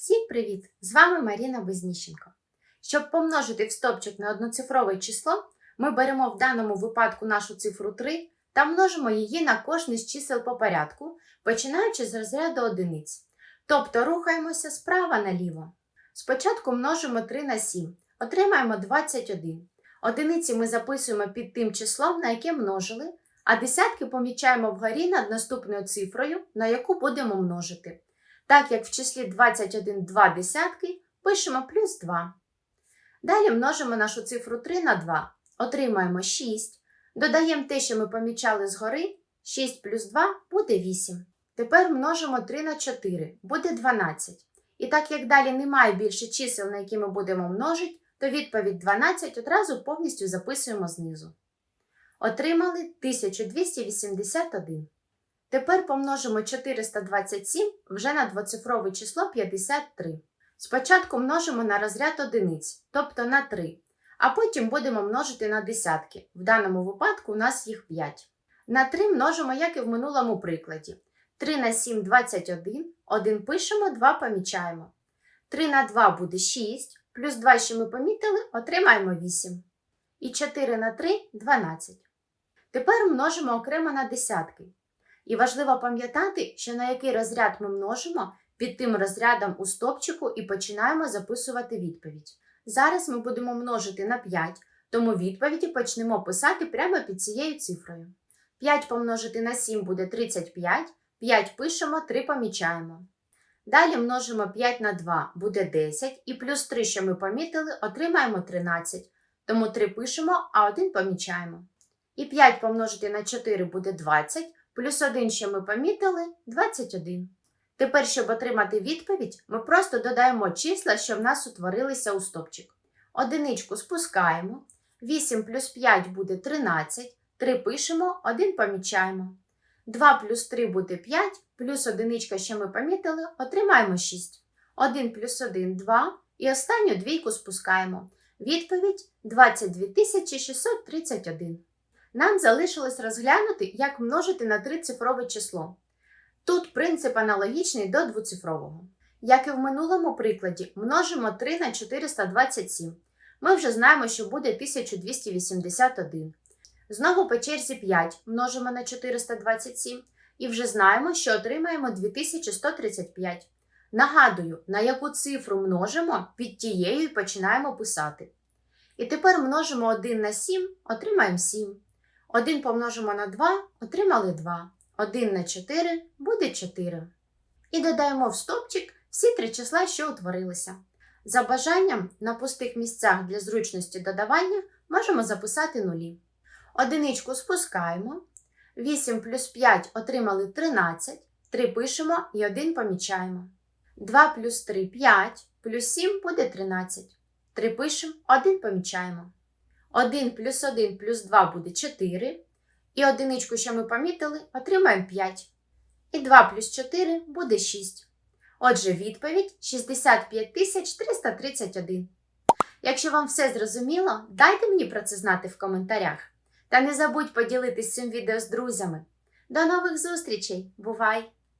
Всім привіт! З вами Маріна Безніщенко. Щоб помножити в стопчик на одноцифрове число, ми беремо в даному випадку нашу цифру 3 та множимо її на кожне з чисел по порядку, починаючи з розряду одиниць. Тобто рухаємося справа наліво. Спочатку множимо 3 на 7, отримаємо 21. Одиниці ми записуємо під тим числом, на яке множили, а десятки помічаємо вгорі над наступною цифрою, на яку будемо множити. Так як в числі 21 2 десятки, пишемо плюс 2. Далі множимо нашу цифру 3 на 2. Отримаємо 6. Додаємо те, що ми помічали згори. 6 плюс 2 буде 8. Тепер множимо 3 на 4, буде 12. І так як далі немає більше чисел, на які ми будемо множити, то відповідь 12 одразу повністю записуємо знизу. Отримали 1281. Тепер помножимо 427 вже на двоцифрове число 53. Спочатку множимо на розряд одиниць, тобто на 3, а потім будемо множити на десятки. В даному випадку у нас їх 5. На 3 множимо, як і в минулому прикладі. 3 на 7 21, 1 пишемо, 2 помічаємо. 3 на 2 буде 6, плюс 2, що ми помітили, отримаємо 8. І 4 на 3 12. Тепер множимо окремо на десятки. І важливо пам'ятати, що на який розряд ми множимо під тим розрядом у стопчику і починаємо записувати відповідь. Зараз ми будемо множити на 5, тому відповіді почнемо писати прямо під цією цифрою. 5 помножити на 7 буде 35, 5 пишемо, 3 помічаємо. Далі множимо 5 на 2 буде 10, і плюс 3, що ми помітили, отримаємо 13, тому 3 пишемо, а 1 помічаємо. І 5 помножити на 4 буде 20, плюс 1, що ми помітили, 21. Тепер, щоб отримати відповідь, ми просто додаємо числа, що в нас утворилися у стопчик. Одиничку спускаємо, 8 плюс 5 буде 13, 3 пишемо, 1 помічаємо. 2 плюс 3 буде 5, плюс одиничка, що ми помітили, отримаємо 6. 1 плюс 1 – 2, і останню двійку спускаємо. Відповідь 22 631. Нам залишилось розглянути, як множити на трицифрове число. Тут принцип аналогічний до двоцифрового. Як і в минулому прикладі, множимо 3 на 427. Ми вже знаємо, що буде 1281. Знову по черзі 5 множимо на 427 і вже знаємо, що отримаємо 2135. Нагадую, на яку цифру множимо, під тією починаємо писати. І тепер множимо 1 на 7, отримаємо 7. 1 помножимо на 2, отримали 2. 1 на 4 буде 4. І додаємо в стопчик всі три числа, що утворилися. За бажанням на пустих місцях для зручності додавання можемо записати нулі. Одиничку спускаємо. 8 плюс 5 отримали 13, 3 пишемо і 1 помічаємо. 2 плюс 3 5, плюс 7 буде 13. 3 пишемо, 1 помічаємо. 1 плюс 1 плюс 2 буде 4. І одиничку, що ми помітили, отримаємо 5. І 2 плюс 4 буде 6. Отже, відповідь 65 331. Якщо вам все зрозуміло, дайте мені про це знати в коментарях. Та не забудь поділитись цим відео з друзями. До нових зустрічей! Бувай!